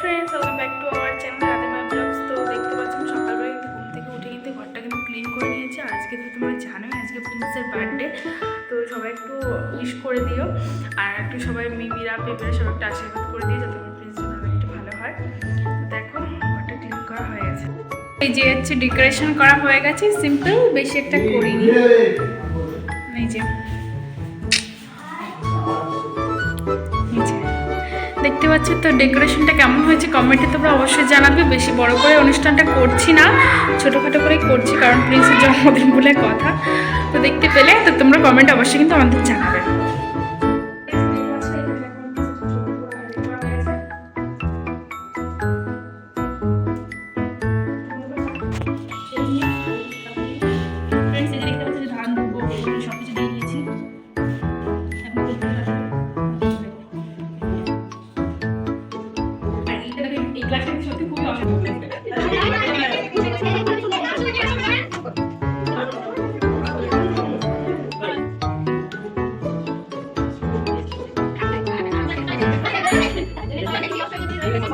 Friends welcome back to our channel Radhema vlogs তো দেখতে পাচ্ছেন সকালবেলা কিন্তু ঘুম থেকে উঠে কিন্তু ঘরটা কিন্তু ক্লিন করে নিয়েছি। আজকে তো তোমরা জানোই, আজকে প্রিন্সের বার্থডে তো সবাই একটু উইশ করে দিও। আর একটু সবাই মিমিরা পেপেরা সবাই একটু আশীর্বাদ করে দিও, যাতে প্রিন্স একটু ভালো হয়। তো দেখো, ঘরটা ক্লিন করা হয়ে গেছে। এই যে হচ্ছে ডেকোরেশন করা হয়ে গেছে সিম্পল বেশি একটা করিনি। এই যে। দেখতে পাচ্ছ, তো ডেকোরেশনটা কেমন হয়েছে কমেন্টে তোমরা অবশ্যই জানাবে। বেশি বড় করে অনুষ্ঠানটা করছি না, ছোটোখাটো করেই করছি, কারণ প্রিন্সের জন্মদিন বলে কথা। তো দেখতে পেলে, তো তোমরা কমেন্ট অবশ্যই কিন্তু আমাদের জানাবে।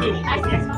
Gracias.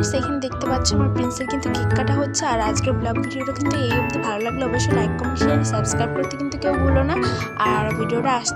ফ্রেন্ডস এখানে দেখতে পাচ্ছি আমার প্রিন্সের কিন্তু কেক কাটা হচ্ছে। আর আজকের ব্লগ ভিডিওটা কিন্তু এই অবধি। ভালো লাগলে অবশ্যই লাইক কমেন্ট শেয়ার সাবস্ক্রাইব করতে কিন্তু কেউ ভুলো না। আর ভিডিওটা আস